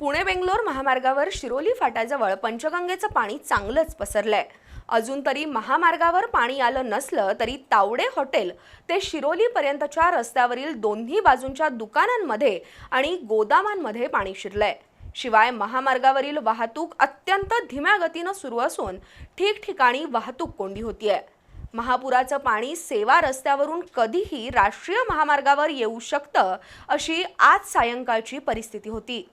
पुणे बेंगलोर महामार्गावर शिरोली फाट्याजवळ पंचगंगेचं पाणी चांगलंच पसरलंय. अजून तरी महामार्गावर पाणी आलं नसलं तरी तावडे हॉटेल ते शिरोलीपर्यंतच्या रस्त्यावरील दोन्ही बाजूंच्या दुकानांमध्ये आणि गोदामांमध्ये पाणी शिरलंय. शिवाय महामार्गावरील वाहतूक अत्यंत धीम्या गतीनं सुरू असून ठिकठिकाणी वाहतूक कोंडी होतीये. महापुराचं पाणी सेवा रस्त्यावरून कधीही राष्ट्रीय महामार्गावर येऊ शकतं अशी आज सायंकाळची परिस्थिती होती.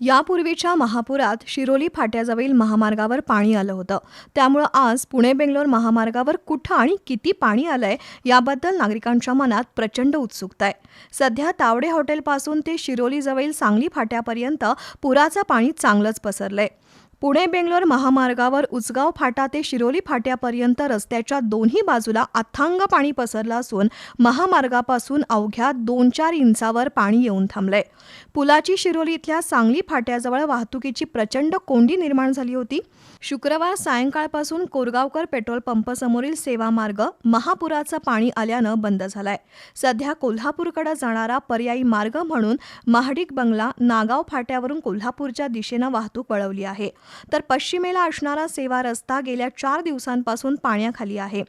यापूर्वीच्या महापुरात शिरोली फाट्याजवळील महामार्गावर पाणी आलं होतं. त्यामुळं आज पुणे बेंगलोर महामार्गावर कुठं आणि किती पाणी आलंय याबद्दल नागरिकांच्या मनात प्रचंड उत्सुकता आहे. सध्या तावडे हॉटेलपासून ते शिरोलीजवळील सांगली फाट्यापर्यंत पुराचं पाणी चांगलंच पसरलंय. पुणे बेंगलोर महामार्गावर उचगाव फाटा ते शिरोली फाट्यापर्यंत रस्त्याच्या दोन्ही बाजूला अथांग पाणी पसरलं असून महामार्गापासून अवघ्या दोन चार इंचावर पाणी येऊन थांबलंय. पुलाची शिरोली इथल्या सांगली फाट्याजवळ वाहतुकीची प्रचंड कोंडी निर्माण झाली होती. शुक्रवार सायंकाळपासून कोरगावकर पेट्रोल पंपसमोरील सेवा मार्ग महापुराचं पाणी आल्यानं बंद झालाय. सध्या कोल्हापूरकडे जाणारा पर्यायी मार्ग म्हणून महाडिक बंगला नागाव फाट्यावरून कोल्हापूरच्या दिशेनं वाहतूक वळवली आहे. तर पश्चिमेला असणारा सेवा रस्ता गेल्या चार दिवसांपासून पाण्याखाली आहे.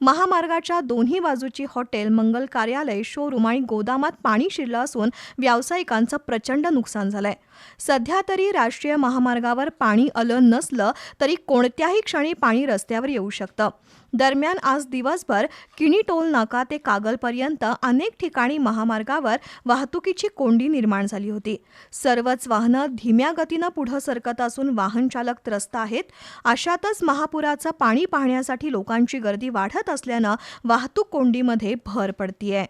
महामार्गाच्या दोन्ही बाजूची हॉटेल मंगल कार्यालय शोरूम आणि गोदामात पाणी शिरलं असून व्यावसायिकांचं प्रचंड नुकसान झालंय. सध्या तरी राष्ट्रीय महामार्गावर पाणी आलं नसलं तरी कोणत्याही क्षणी पाणी रस्त्यावर येऊ शकतं. दरम्यान आज दिवसभर किणी टोल नाका ते कागलपर्यंत अनेक ठिकाणी महामार्गावर वाहतुकीची कोंडी निर्माण झाली होती. सर्वच वाहनं धीम्या गतीनं पुढं सरकत असून वाहन चालक त्रस्त आहेत. अशातच महापुराचं पाणी पाहण्यासाठी लोकांची गर्दी वाढत असल्यानं वाहतूक कोंडीमध्ये भर पडतीये.